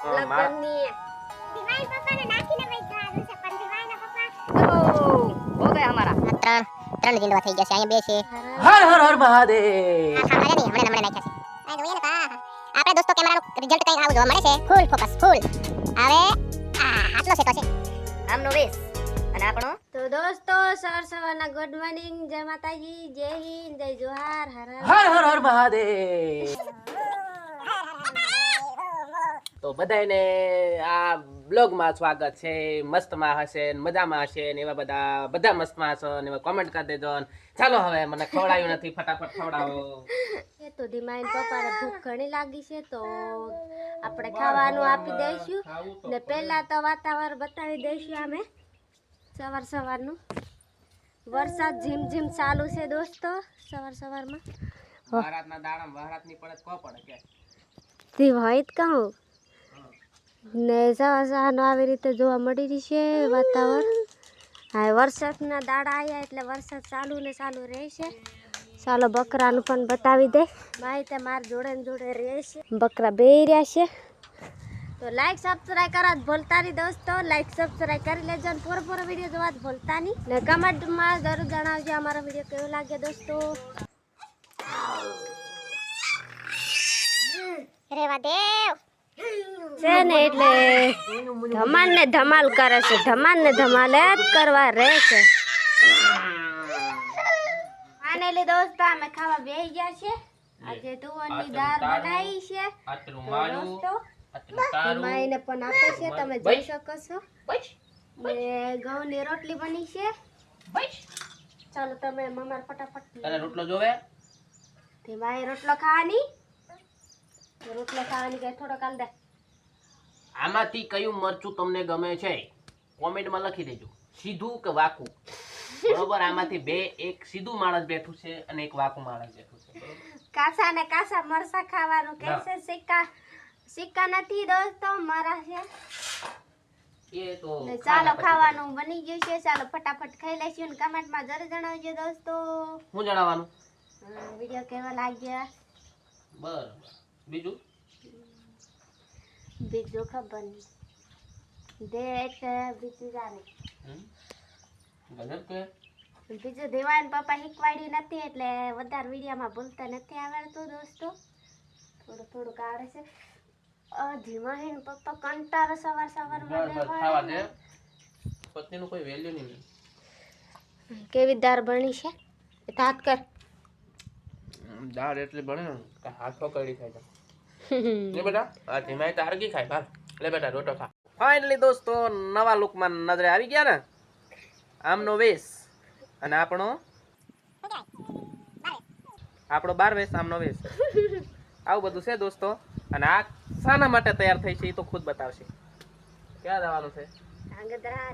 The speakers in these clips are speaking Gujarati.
અ, દિવાળી પપ્પાને નાખીને વઈ જવાનું છે પણ દિવાળીના પપ્પા ઓ, હો ગયા અમારા. ત્રણ ત્રણ જીંડવા થઈ ગયા છે અહીંયા બે છે હર. હર હર મહાદેવ. આ ખાવા નહીં હમણાં હમણાં નાખ્યા છે. આ જોઈએ ને પા આપણે દોસ્તો કેમેરાનું રિઝલ્ટ કંઈ આવું જોવા મળે છે? ફૂલ ફોકસ ફૂલ હવે આ આટલો સેટો છે. આમનો વેશ. અને આપણો? તો દોસ્તો સવાર સવારના ગુડ મોર્નિંગ જય માતાજી જય હિન્દ જય જોહાર હર હર. હર હર હર મહાદેવ. તો બધાને આ બ્લોગમાં સ્વાગત છે. મસ્તમાં હશે મજામાં હશે ને એવા બધા બધા મસ્તમાં હશો ને એવા કોમેન્ટ કરી દેજો ચાલો હવે મને ખવડાયું નથી ફટાફટ ખવડાવો. એ તો ધીમાઈન પપ્પાને ભૂખ ઘણી લાગી છે તો આપણે ખાવાનું આપી દઈશું. ને પહેલા તો વાતાવરણ બતાવી દઈશું અમે સવાર સવારનું. વરસાદ ઝીમ ઝીમ ચાલુ છે દોસ્તો સવાર સવારમાં. વહારાતના દાડા વહારાતની પડે કો પડે કે. તે હોય જ કહું. ને સવાર સવારનું આવી રીતે જોવા મળી રહી છે વાતાવરણ. હા વરસાદના દાડા આવ્યા એટલે વરસાદ ચાલુ ને ચાલુ રહેશે ચાલો બકરાનું પણ બતાવી દે. માહિતી માર જોડે ને જોડે રહેશે બકરા બે રહ્યા છે. તો લાઈક સબસ્ક્રાઈબ કરવા ભોલતા નહીં દોસ્તો. લાઈક સબસ્ક્રાઈબ કરી લેજો અને પૂરો પૂરો વીડિયો જોવા ભૂલતા નહીં ને કમેન્ટમાં જરૂર જણાવજો અમારો વીડિયો કેવો લાગે દોસ્તો. રેવા દેવ. છે ને એટલે ધમાલ ને ધમાલ કરે છે. ધમાલ ને ધમાલ જ કરવા રહે છે. ફાઇનલી દોસ્તો અમે ખાવા બેસી ગયા છે આજે તુવરની દાળ બનાવી છે. દોસ્તો માઈને પણ આપે છે તમે જોઈ શકો છો. બસ ને ઘઉંની રોટલી બની છે. ચાલો તમે મમાર ફટાફટ તને રોટલો જોવે? તે માએ રોટલો ખાવાની. રોટલો ખાવાની કઈ થોડો કાલ દે. આમાંથી કયું મરચું તમને ગમે છે કોમેન્ટમાં લખી દેજો. સીધું કે વાકું? બરોબર આમાંથી બે એક સીધું માણસ બેઠું છે અને એક વાકું માણસ બેઠું છે. કાસા ને કાસા મરસા ખાવાનું કે છે સિક્કા સિક્કા નથી દોસ્તો મારા છે. એ તો ચાલો ખાવાનું બની ગયું છે ચાલો ફટાફટ ખાઈ લેશું અને કમેન્ટમાં જરૂર જણાવજો દોસ્તો. હું જણાવવાનું? વિડિયો કેવા લાગ્યા? બરોબર. બીજું? બીજું ખબર નહીં. દેખ બીજું જાણે? ગજબ કે? બીજું દેવાન પપ્પા શીખવાડ્યું નથી એટલે વધારે વિડીયોમાં ભૂલતા નથી આવડતું દોસ્તો. થોડું થોડુંક આવડે છે. અ, ધીમા હે ને પપ્પા કંટાળો સવાર સવારમાં બસ દે. પત્નીનું કોઈ વેલ્યુ નહીં કેવી દાર બની છે? તાત કર. દાળ એટલી બને ને. કે હાથો કરી ખાય લે બેટા આ ધીમાઈ તો ખાય? ભાગ. લે બેટા રોટો ખા. ફાઇનલી દોસ્તો નવા લુકમાં નજરે આવી ગયા ને? આમનો વેશ અને આપણો? આપણો બાર વેશ આમનો વેશ. આવું બધું છે દોસ્તો. અને આ શાના માટે તૈયાર થઈ છે એ તો ખુદ બતાવશે. ક્યાં જવાનું છે?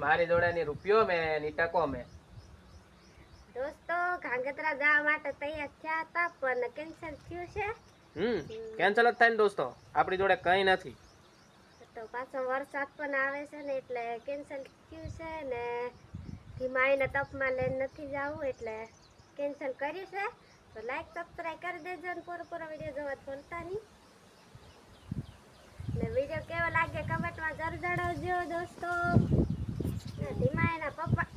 મારી જોડે ની રૂપિયો મેં ની ટકો મે. દોસ્તો ગાંગધરા જવા માટે તૈયાર થયા હતા પણ કેન્સલ થયું છે. હમ કેન્સલ જ થાય ને દોસ્તો. આપણી જોડે કંઈ નથી. તો પાછો વરસાદ પણ આવે છે ને, એટલે કેન્સલ થયું છે ને ધીમાઈને તપમાં લઈને નથી જવું, એટલે કેન્સલ કર્યું છે. તો લાઈક સબસ્ક્રાઈબ કરી દેજો અને પૂરો પૂરો વીડિયો જોવા ભૂલતા નહીં. ને વીડિયો કેવો લાગે કમેન્ટમાં જરૂર જણાવજો દોસ્તો. ને ધીમાઈના પપ્પા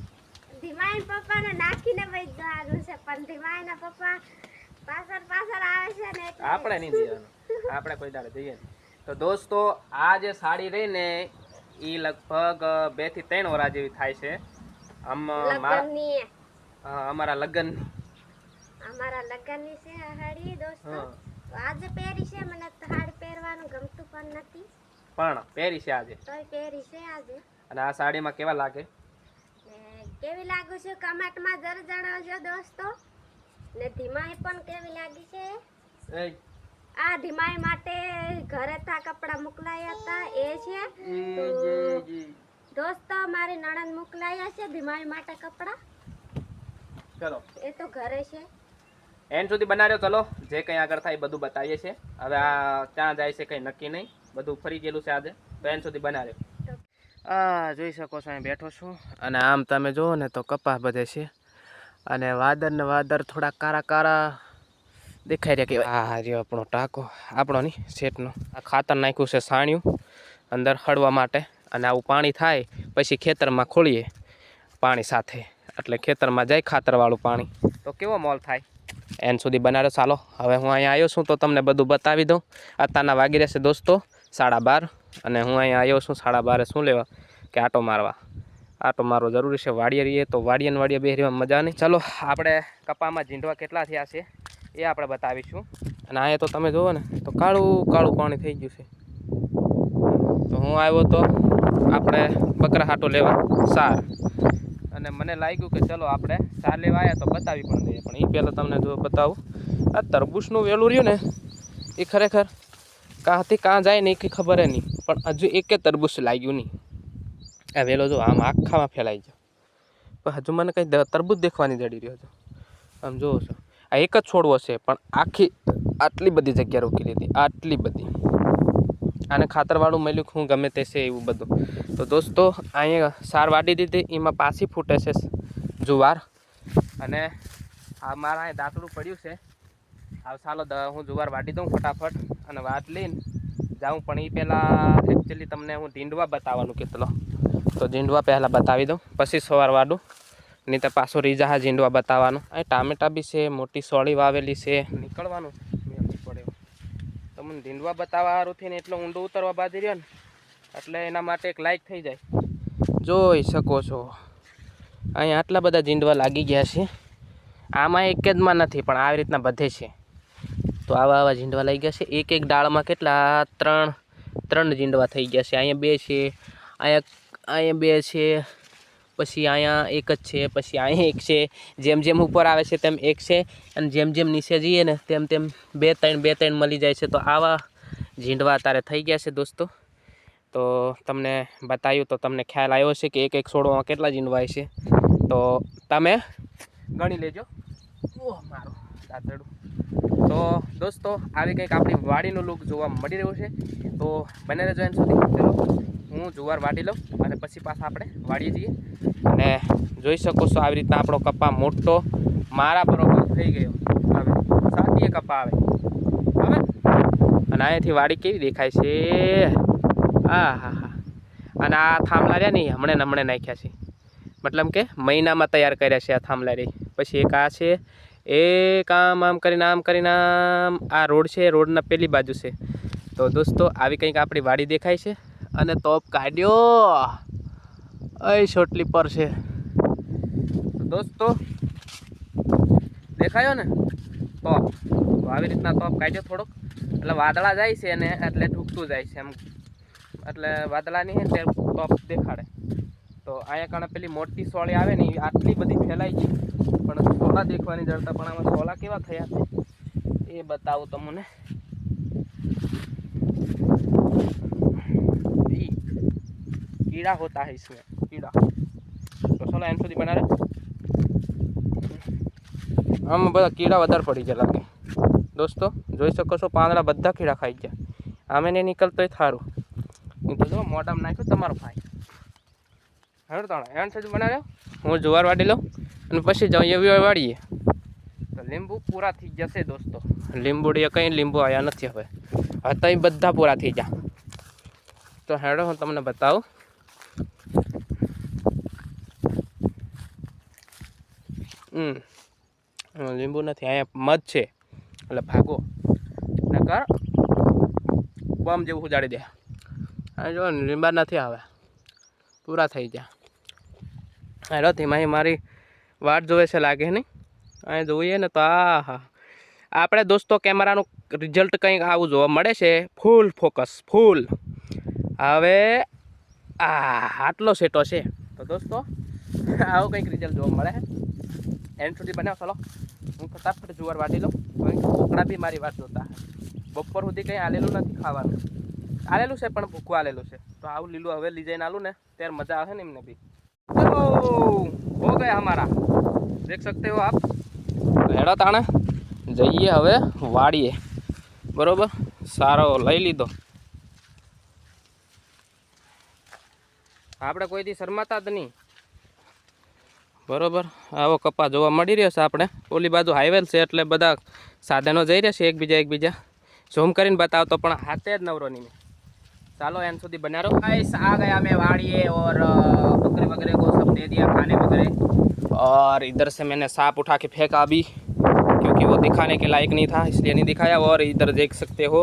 ધીમાઈ પપ્પાને નાખીને ભાઈ જવાનું છે, પણ ધીમાઈના પપ્પા પાછળ પાછળ આવે છે ને આપણે નહીં જવાનું. આપણે કોઈ દાડે જઈએ તો દોસ્તો આ જે સાડી રહી ને એ લગભગ બેથી ત્રણ વરા જેવી થાય છે. આમ અમારા લગ્ન અમારા લગ્નની છે સાડી દોસ્તો. આજે પહેરી છે મને સાડી પહેરવાનું ગમતું પણ નથી. પણ પહેરી છે આજે. તોય પહેરી છે આજે. અને આ સાડીમાં કેવા લાગે? કેવી લાગુ છે કમેન્ટમાં જરૂર જણાવજો દોસ્તો. ને ધીમાઈ પણ કેવી લાગી છે? આ ધીમાઈ માટે ઘરે તા કપડાં મોકલાયા હતા એ છે. દોસ્તો મારી નણંદ મોકલાયા છે ધીમાઈ માટે કપડાં? ચલો. એ તો ઘરે છે. એન્ડ સુધી બનાવ્યો ચલો. જે કંઈ આગળ થાય એ બધું બતાવીએ છીએ. હવે આ ક્યાં જાય છે કંઈ નક્કી નહીં. બધું ફરી ગયેલું છે આજે. તો એન્ડ સુધી બનાવ્યો આ જોઈ શકો છો અહીં બેઠો છું. અને આમ તમે જુઓ ને તો કપાસ બધે છે. અને વાદર ને વાદર થોડા કારા કારા દેખાઈ રહ્યા કે આ રહ્યો આપણો ટાંકો, આપણો નહીં, શેઠનો. આ ખાતર નાખ્યું છે સાણિયું, અંદર હળવા માટે. અને આવું પાણી થાય, પછી ખેતરમાં ખોલીએ પાણી સાથે. એટલે ખેતરમાં જાય ખાતરવાળું પાણી. તો કેવો મોલ થાય? એન સુધી બનાવ્યો. ચાલો, હવે હું અહીંયા આવ્યો છું તો તમને બધું બતાવી દઉં. અત્યારના વાગી રહેશે દોસ્તો સાડા બાર. અને હું અહીંયા આવ્યો છું સાડા બારે. શું લેવા? કે આટો મારવા? આટો મારો જરૂરી છે, વાડીએ રહીએ તો વાડીએ વાડીએ બેહરીમાં મજા નહીં. ચાલો, આપણે કપામાં ઝીંડવા કેટલા થયા છે એ આપણે બતાવીશું. અને અહીંયા તો તમે જુઓ ને, તો કાળું કાળું પાણી થઈ ગયું છે. તો હું આવ્યો તો આપણે બકરા હાટો લેવા, સાર. અને મને લાગ્યું કે ચલો આપણે સાર લેવા આવ્યા તો બતાવી પણ દઈએ. પણ એ પહેલાં તમને જો બતાવું. આ તરબૂચનું વેલું રહ્યું ને એ ખરેખર કાંથી કાં જાય ને એ કંઈ ખબર નહીં. પણ હજુ એકે તરબૂચ લાગ્યું નહીં. આ વેલો જો, આમ આખામાં ફેલાઈ ગયો. પણ હજુ મને કંઈ તરબૂજ દેખવાની જડી રહ્યો હતો આમ જોવો છો. આ એક જ છોડવો છે, પણ આખી, આટલી બધી જગ્યા રોકી લીધી, આટલી બધી. આને ખાતરવાળું મળ્યું હું ગમે તે છે એવું બધું. તો દોસ્તો, અહીંયા સાર વાડી દીધી, એમાં પાછી ફૂટે છે જુવાર. અને આ મારા અહીં દાંતડું પડ્યું છે. હવે ચાલો હું જુવાર વાટી દઉં ફટાફટ અને વાટ લઈને જાઉં. પણ એ પહેલાં એકચ્યુઅલી તમને હું ઢીંડવા બતાવવાનું કેટલો તો ઝીંડવા પહેલાં બતાવી દઉં. પછી સવાર વાડું. નહીં તો પાછું રીઝા ઝીંડવા બતાવવાનું. અહીં ટામેટા બી છે, મોટી સોળી વાવેલી છે. નીકળવાનું. તો મને ઝીંડવા બતાવવા સારું થઈને એટલો ઊંડો ઉતરવા બાજી રહ્યો ને. એટલે એના માટે એક લાઈક થઈ જાય. જોઈ શકો છો. અહીં આટલા બધા ઝીંડવા લાગી ગયા છે. આમાં એક જ માં નથી, પણ આવી રીતના બધે છે. તો આવા આવા ઝીંડવા લાગી ગયા છે. એક એક ડાળમાં કેટલા? ત્રણ ત્રણ ઝીંડવા થઈ ગયા છે. અહીંયા બે છે. અહીંયા અહીંયા બે છે, પછી અહીંયા એક જ છે, પછી અહીંયા એક છે. જેમ જેમ ઉપર આવે છે તેમ એક છે અને જેમ જેમ નીચે જઈએ ને તેમ તેમ બે ત્રણ બે ત્રણ મળી જાય છે. તો આવા ઝીંડવા અત્યારે થઈ ગયા છે દોસ્તો. તો તમને બતાવ્યું તો તમને ખ્યાલ આવ્યો છે કે એક એક છોડવામાં કેટલા ઝીંડવા છે. તો તમે ગણી લેજો. ઓહ, મારો દાંતરડું. તો દોસ્તો, આવી કંઈક આપણી વાડીનું લુક જોવા મળી રહ્યું છે. તો બને રહેજો એમ સુધી ચલો. હું જુવાર વાટી લઉં અને પછી પાછા આપણે વાળીએ જઈએ અને જોઈ શકો છો આવી રીતના આપણો કપા મોટો મારા બરોબર થઈ ગયો. હવે સાતીએ કપા આવે. હવે? અને અહીંયાથી વાડી કેવી દેખાય છે? આ હા હા અને આ થાંભલા રહ્યા નહીં, હમણે હમણે નાખ્યા છે. મતલબ કે મહિનામાં તૈયાર કર્યા છે આ થાંભલા રહી પછી એક આ છે, એક આમ આમ કરીને આમ કરીને આમ આ રોડ છે, રોડના પેલી બાજુ છે. તો દોસ્તો, આવી કંઈક આપણી વાડી દેખાય છે? અને તોપ કાઢ્યો. અય, શોટલી પર છે. દોસ્તો, દેખાયો ને? તો આવી રીતના તોપ કાઢ્યો થોડોક. એટલે વાદળા જાય છે ને એટલે ઢૂકતું જાય છે એમ. એટલે વાદળા નહીં તે ટોપ દેખાડે. તો અહીંયા કણે પેલી મોટી સોળી આવે ને આટલી બધી ફેલાઈ ગઈ. પણ સોલા દેખવાની જડતા પણ આમાં સોલા કેવા થયા છે? એ બતાવું તમને. कीड़ा होता है इसमें कीड़ा તો ચલો એમ સુધી બનાવે આમાં બધા કીડા વધારે પડી ગયા લાગે દોસ્તો જોઈ શકો છો પાંદડા બધા કીડા ખાઈ ગયા આમે નહીં નીકળતો થારું હું તો જો મોઢામાં નાખ્યું તમારો ભાઈ હવે તો એમ સુધી બનાવ્યો હું જુવાર વાડી લઉં અને પછી જાઉં એવી વાળીએ તો લીંબુ પૂરા થઈ જશે દોસ્તો લીંબુડીએ કંઈ લીંબુ આવ્યા નથી હવે હતા એ બધા પૂરા થઈ ગયા તો હેડો હું તમને બતાવું લીંબુ નથી, અહીંયા મધ છે. એટલે ભાગો. નકર બમ જેવું ઉજાડી દે. આ જો લીંબા નથી આવે. પૂરા થઈ ગયા. હેલો, ધીમા મારી વાટ જોવે છે, લાગે નહીં. અહીં જોઈએ ને તો આ હા આપણે દોસ્તો, કેમેરાનું રિઝલ્ટ કંઈક આવું જોવા મળે છે. ફૂલ ફોકસ ફૂલ હવે આ આટલો સેટો છે. તો દોસ્તો, આવું કંઈક રિઝલ્ટ જોવા મળે. એન્ડ સુધી બનાવ હું ફટાફટ જુવાર વાટી લઉં. કારણ કોકડા બી મારી વાત જોતા બપોર સુધી કંઈ આલેલું નથી ખાવાનું. આલેલું છે, પણ ભૂકું આલેલું છે. તો આવું લીલું હવે લઈ જઈને આલું ને, ત્યારે મજા આવે ને એમને બી. ચલો, હો ગયા અમારા. દેખ સકતે હો આપ? હેડા તાણે. જઈએ હવે, વાડીએ. બરોબર? સારો લઈ લીધો. આપણે કોઈથી શરમાતા જ નહીં. બરોબર આવો કપા જોવા મળી રહ્યો છે આપણે ઓલી બાજુ હાઈવે છે એટલે બધા સાધનો જઈ રહ્યા છે એકબીજા એકબીજા ઝૂમ કરીને બતાવતો પણ હાથે જ નવરો નહીં મેં चलो एन सुधी बना रहो गाइस आ गया मैं वाड़िए और अ, बकरे वगैरह को सब दे दिया खाने वगैरह और इधर से मैंने सांप उठा के फेंका अभी क्योंकि वो दिखाने के लायक नहीं था इसलिए नहीं दिखाया और इधर देख सकते हो